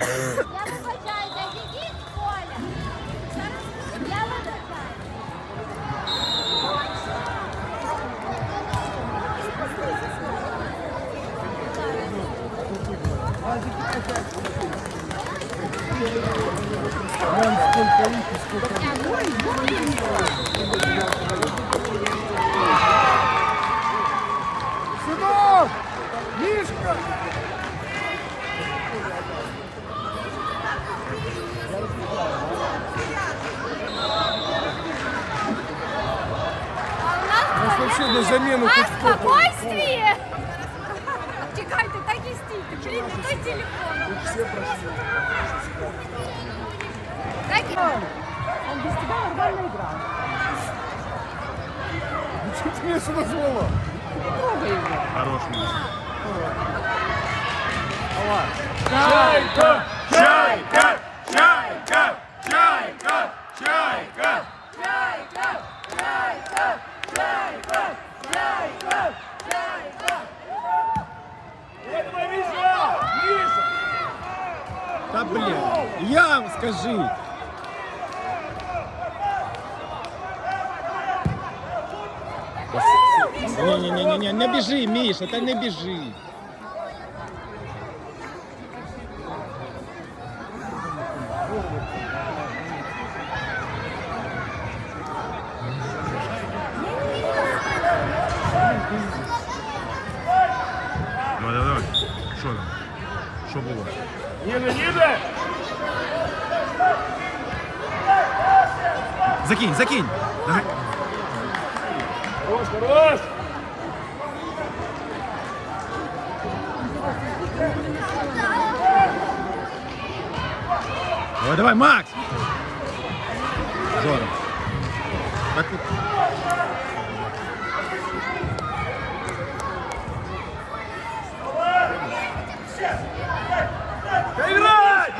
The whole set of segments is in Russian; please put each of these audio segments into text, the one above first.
Я вибачаюся, ідіть з поля. Я вибачаюся. Сынок! на замену тут А спокойствие! Чекайте, так і стійте. Блін, не той телефон. Так і... Он без тебя нормально играл. Что ты меня сюда звала? Трогай его. Хороший. Чайка! Чайка! Чайка! Чайка! я скажи. Ні, ні, ні, ні, ні, не біжи, Міша, та не біжи. Давай, давай, давай. Що там? Що було? Ниже, ниже! Закинь, закинь. Давай. Хорош, хорош! Давай, давай, Макс! Здорово. Так. Играй!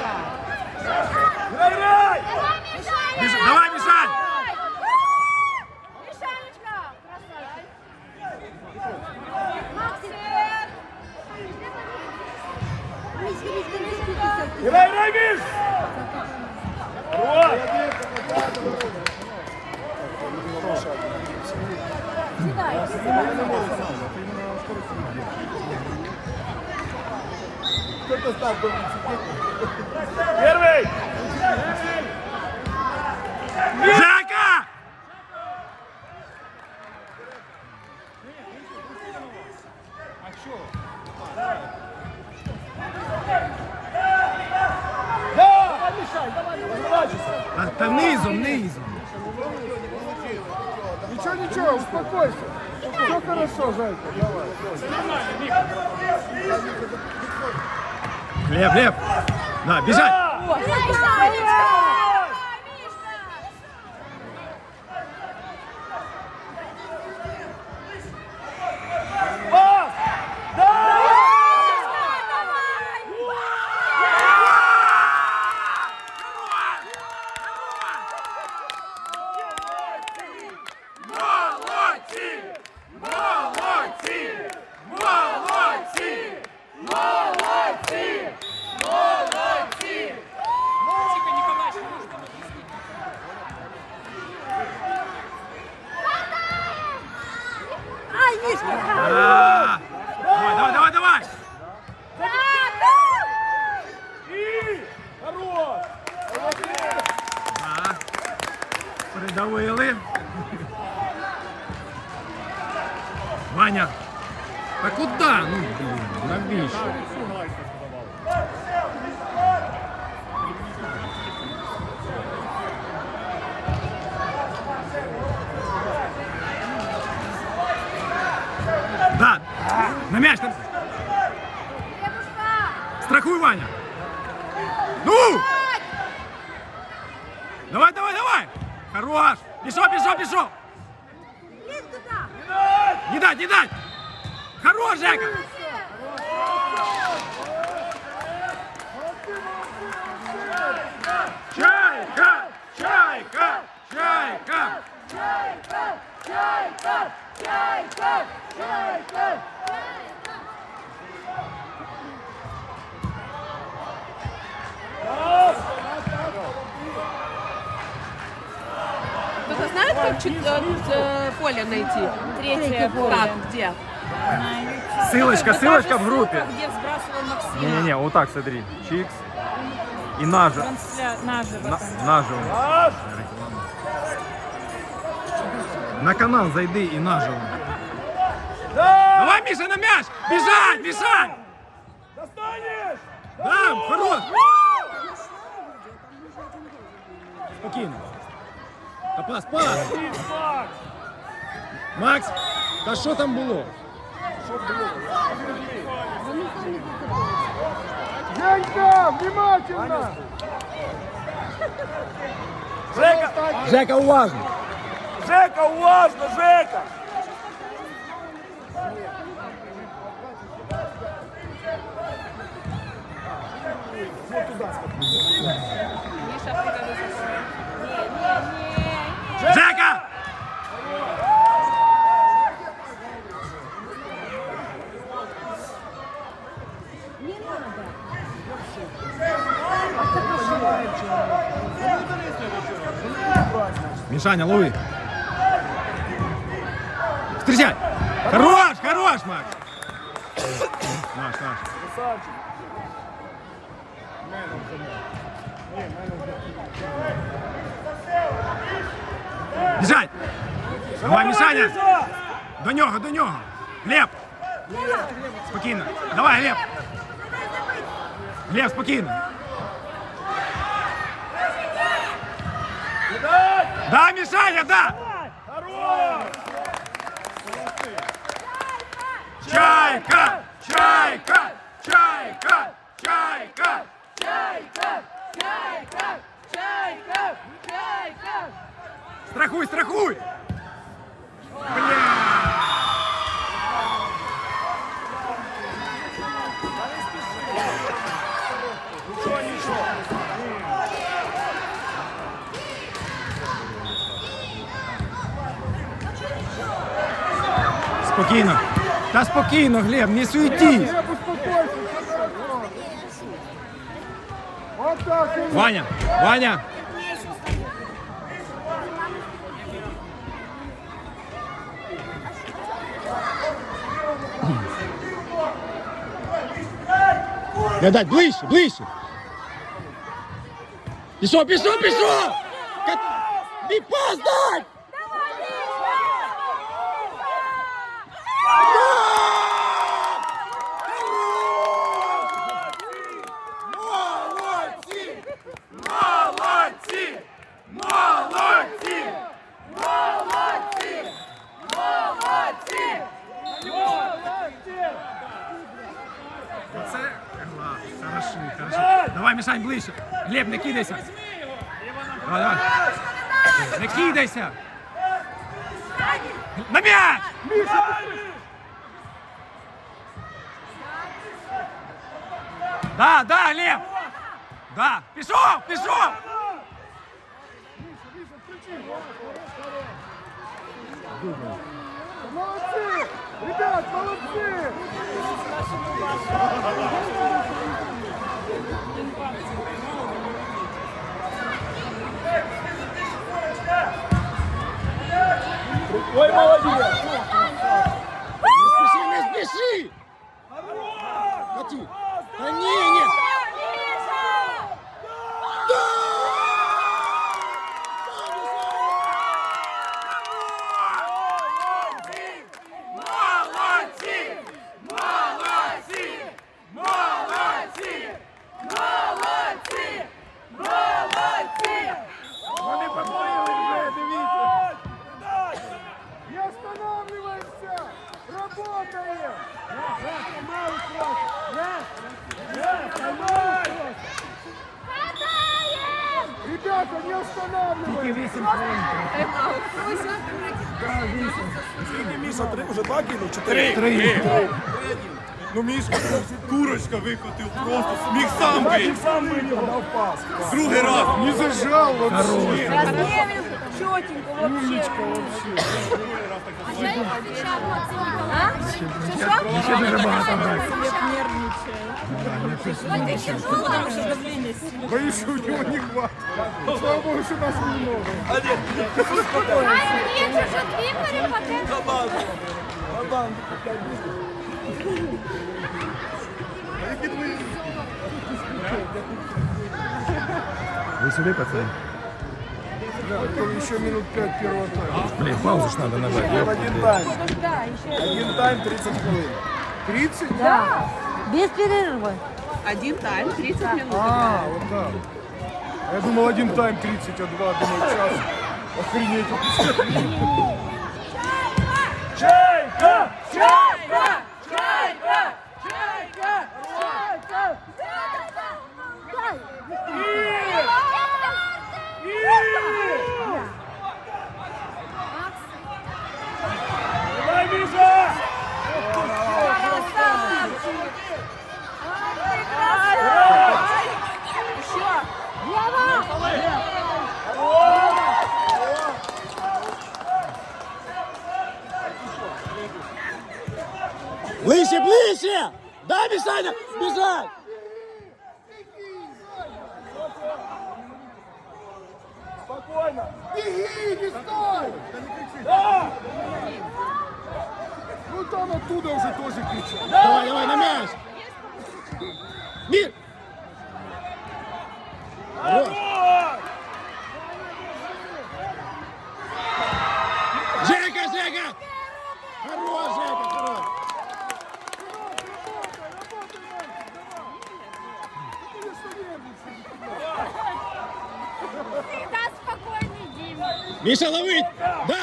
Играй! Первый! Жека! Да! Разворачивайся. Та, та низом, низом. Ничего, ничего, успокойся. Все хорошо, Зайка, давай. Глеб, Глеб. На, бежать. Страхуй, Ваня. Ну! Давай, давай, давай! Хорош! Пішов, пішов, пішов! Не дать, не дать! Хорош, Жека! Чайка! Чайка! Чайка! Кто-то знает, как чуть, э, э поле найти? Третье, как, где? Ссылочка, Это ссылочка та в группе. Не-не-не, вот так смотри. Чикс. И нажа. Трансля... Наживо. На, На канал зайди и наживо. Давай, Миша, на мяч! Бежать, бежать! Достанешь! Да, хорош! Спокійно. Та пас, пас! Макс! Та що там було? Женька, внимательно! Жека! Жека, уважно! Жека, уважно, Жека! Вот туда смотри. Жека! Не надо. Мишаня, лови. Встречай! Хорош, хорош, Макс! Маш, Маш. Красавчик. Біжать! Давай, Мішаня! До нього, до нього! Глеб! Спокійно. Давай, Глеб! Глеб, спокійно! Кидать! Да, Мішаня, да! Хорош! Чайка! Чайка! Чайка! Чайка! Страхуй, страхуй! Спокійно. Та спокійно, Глеб, не суетись. Ваня, Ваня. Не дать, ближче, ближче. Пішов, пішов, пішов! Кат- Не пас дай! хорошо, хорошо. Давай, Мішань, ближче. Глеб, не кидайся. Давай, давай. Не кидайся. На м'яч! Да, да, Глеб! Да, пішов, пішов! Молодцы! Ребят, молодцы! Ой, молодец! Не спеши, не спеши! Кати! Да не, нет! викотив просто. Міг сам бити. сам выиграл. Другий раз. Не зажал ну, вообще. Размерил чётенько вообще. Умничка вообще. Другий раз так А? Еще даже багато Потому что давление сильное. Боюсь, у него не хватит. Слава богу, что нас немного. А, ні, що ж дві перепаде. Команду. Команду. Вы сюда, пацаны? Да, еще минут пять первого тайма. Блин, паузу ж надо нажать. Один тайм. Один тайм 30 хвилин. 30? Без перерыва. Один тайм, 30 минут. А, вот так. Я думал, один тайм 30, а два, думаю, час. Охренеть. Чайка! Чайка! Чайка! Чайка! Чайка! Давай, Миша! Ближче, ближче! Да, Мишаня, бежать! Спокойно! Беги, не стой! Да! Ну там оттуда уже тоже кричат. Давай, давай, на мяч! Мир! Хорош! Давай! Жека, Жека! Хорош, Жека, хорош! Всегда спокійний, Діма. Миша, ловить! Да!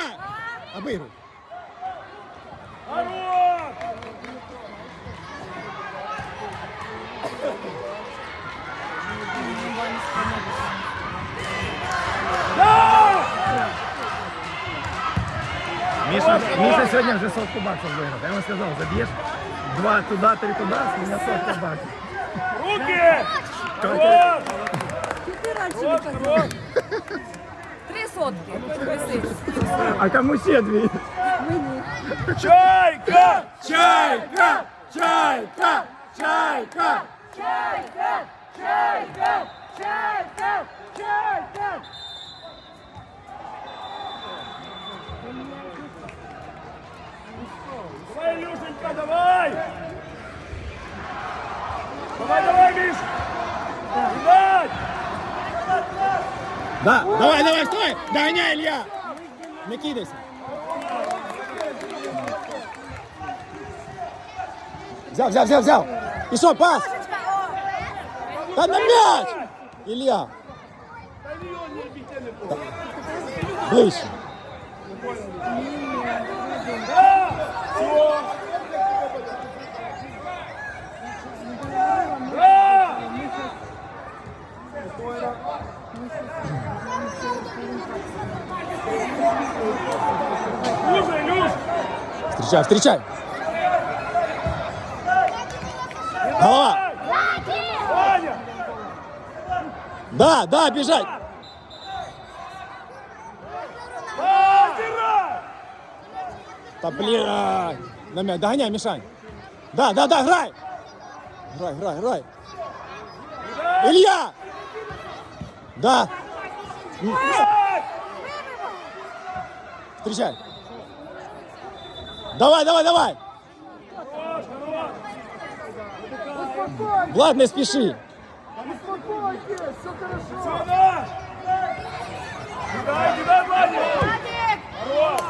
Обыгрывай! Хорош! Да! Миша, Миша сегодня уже сотку баксов выиграл. Я ему сказал, забьешь два туда, три туда, с меня сотка баксов. Руки! Хорош! Хорош, хорош! Три сотки. Висить. А кому все две? Чайка! Чайка! Чайка! Чайка! Чайка! Чайка! Чайка! Чайка! Давай, Илюшенька, давай! Давай, давай, Миш! Да, давай, давай, стой! Догоняй, Илья! Не кидайся. Взял, взял, взял, взял. И что, пас? Да на мяч! Илья. Ближче. Да! Все! Да! Слушай, Илюш! Встречай, встречай. Голова. Да, да, бежать. Озеро! Да блин. а, На мяч, догоняй, Мишань. Да, да, да, играй. Играй, играй, играй. Илья! Да. Встречай. Давай, давай, давай. Влад, не спеши. Успокойтесь, все хорошо. Все наш! Кидай, кидай! Владик! Хорош!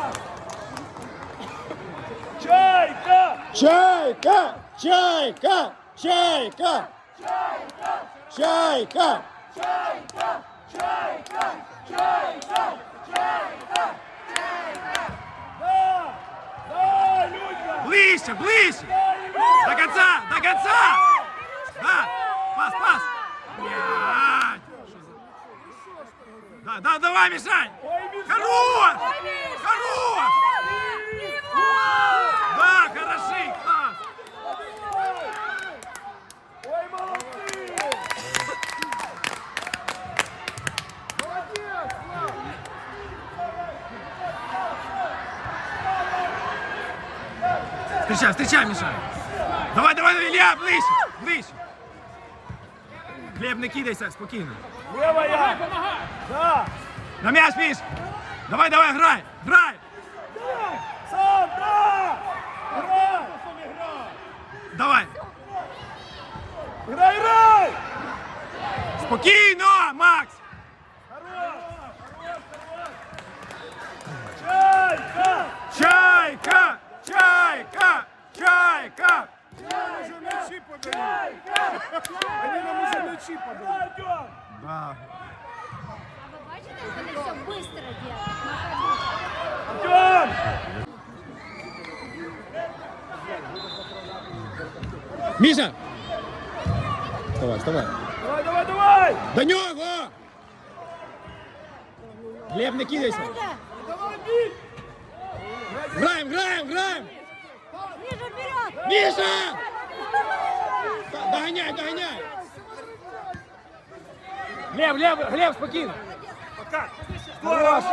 Чайка! Чайка! Чайка! Чайка! Чайка! Да! Да, Людька! Ближче, ближче! До конца, до конца! Да, пас, пас! Да, да, давай, Мишань! Хорош! Хорош! Да, хороши! класс! Ой, молодцы! Молодец, Слав. Встречай, встречай, Миша. Давай, давай, давай, Ілля, ближче, ближче. Глеб, не кидайся, спокійно. Лева я! Да! На м'яч, Міш! Давай, давай, грай! Грай! Сам, да! Грай! Давай! Грай, грай! Спокійно, Макс! Чайка! Чайка! Чайка! Чайка! Уже мячи подают. Они нам уже мячи подают. Артем! Да. А ви бачите, як вони все швидко роблять? Артем! Міша! Вставай, вставай. Давай, давай, давай! До нього! Глеб, не кидайся! Давай, бей! Граємо, граємо, граємо! Ниже вперед! Міша! Д- Доганяй, доганяй! Глеб, Глеб, Глеб, спокійно! Хорош!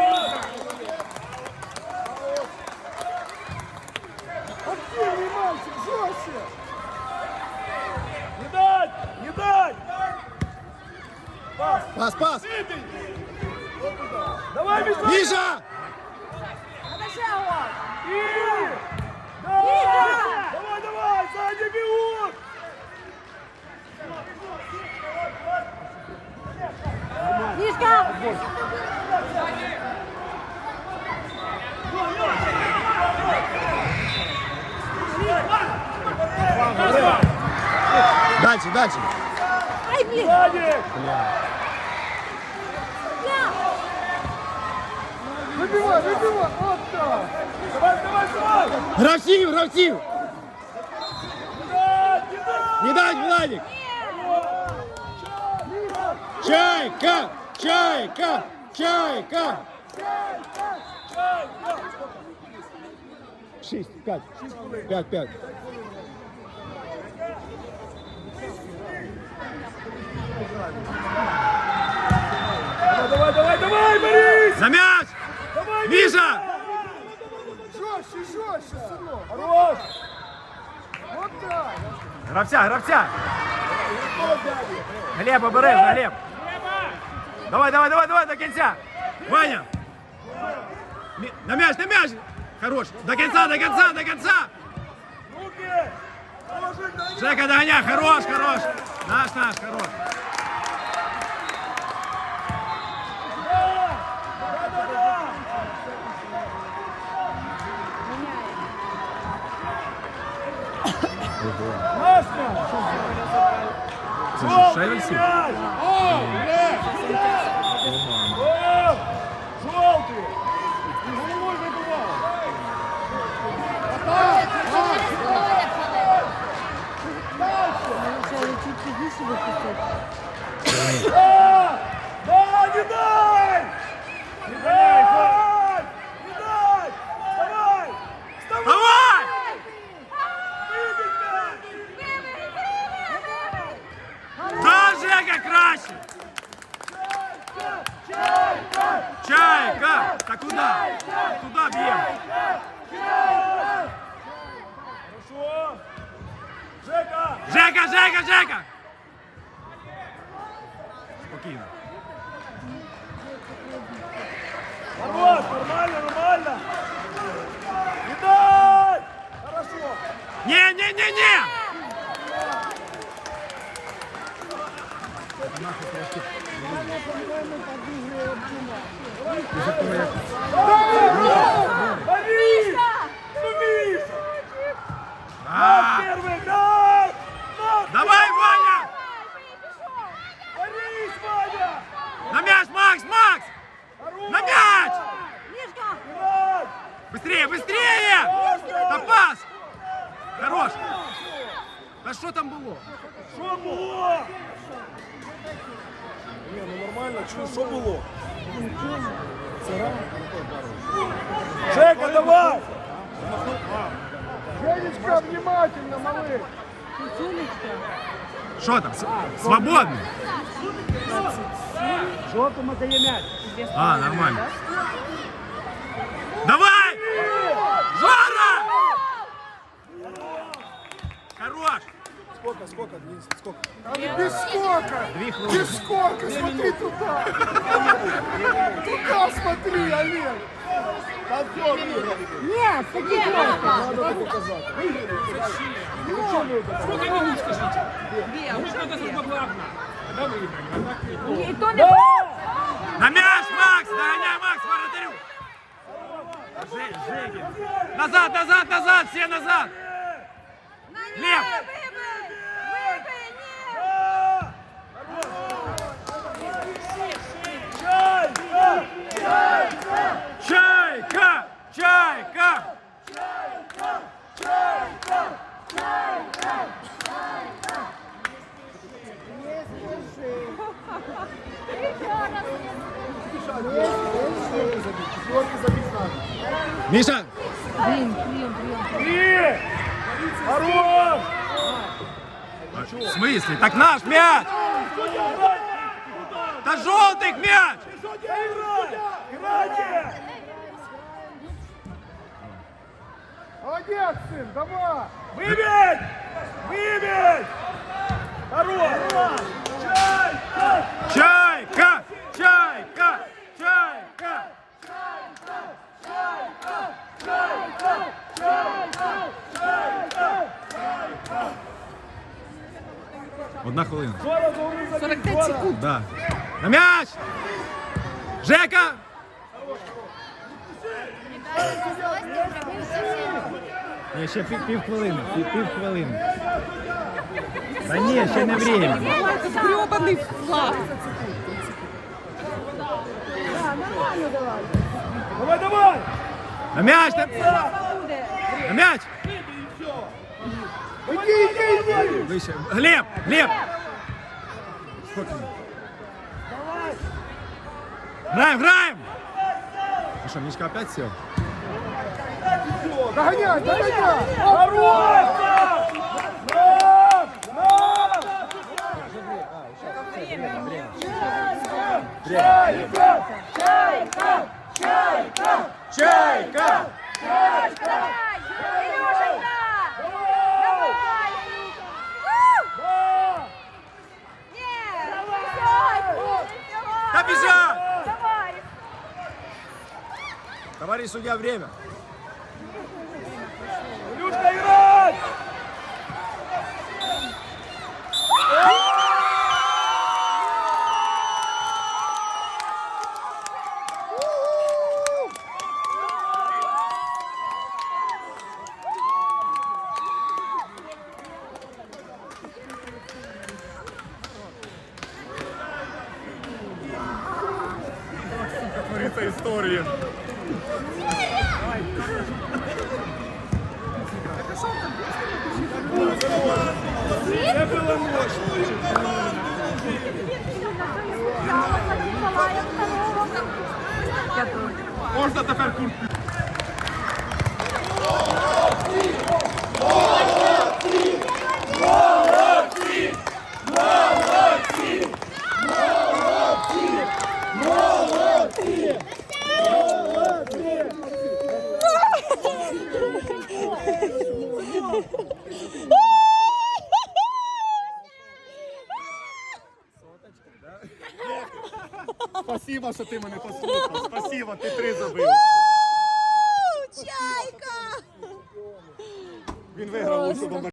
Активный мальчик, жестче. Не дать! Не дать! Пас! Пас, пас! Давай, Миша! Міша! И! Давай! Давай, давай! Сзади бегут! Мишка! Дальше, дальше! Ай, блин! Сзади! Выбивай, выбивай. Вот так. Давай, давай, давай! Гравців, гравців! Не дать, Владик! Чайка! Чайка! Чайка! Шесть, пять. Пять, пять. Давай, давай, давай, Борис! За Гравця, гравця! Глеб, обережно, Глеб! Давай, давай, давай, давай, до кінця! Ваня! Мі- На мяч, на мяч! Хорош! До кінця, до кінця, до кінця! Руки! Положи, дай! Жека, догоняй, хорош, хорош! Наш, наш, хорош! Наш мяч! Це Желтый Шевельсі? мяч! О! Желтый! Ты головой выбивал! Получается, чуть пизнише выпустить. Да! Да, не дай! Не дай! Не дай! Давай! Вставай! Давай! Выбей мяч! Да, Жека, краще! Чайка! Та куда? Туда б'ємо! Хорошо! Жека! Жека, Жека! Спокійно. Хорош! Нормально, нормально! Дай! Хорошо! Не, не, не, не! Борис! Ну, Миша! А, Первый! Дай! На! Давай, Ваня! Борис, Ваня! На мяч, Макс, Макс! Хорош! На мяч! Мишка! Играй! Быстрее, быстрее! Да пас! Хорош! Да что там было? Що було? Ні, ну нормально, що, що було? Жека, давай! Женечка, внимательно, малыш. Что там? Свободный? Жовтому дає м'яч. А, нормально. Давай! Жора! Хорош! Сколько, сколько, Денис, сколько? А не без сколько! Без сколько! Смотри туда! Туда смотри, Олег! Там все выиграли. Нет, такі просто. Надо показать. І то не На мяч, Макс! Догоняй, Макс, воротарю! Же- Жегин. Назад, назад, назад! Все назад! Лев! Чайка! Чайка! Четвертый забить надо. Миша! Блін, блін, блін. Хорош! В смысле? Так наш мяч! Да желтых мяч! Молодец, сын, давай! Выбить! Выбить! Хорош! Чай! Чайка! Чайка! Чайка! Одна хвилина. 45 секунд. Да. На мяч! Жека! Ні, ще пів, пів хвилини. Пів, пів хвилини. Та ні, ще не время. Гребаний флаг. Давай, давай! На мяч! На, на мяч! Иди, иди, иди! Вище. Глеб! Глеб! Спокійно. Граем, граем! Ну что, Мишка опять сел? Догоняй, догоняй! Хорош! Нам! Чайка! Чайка! Чайка! Чайка! Товарищ судья, время. Це було мощно. Можно тепер куртку. Що ти мене послухав. Спасибо, ти три забив.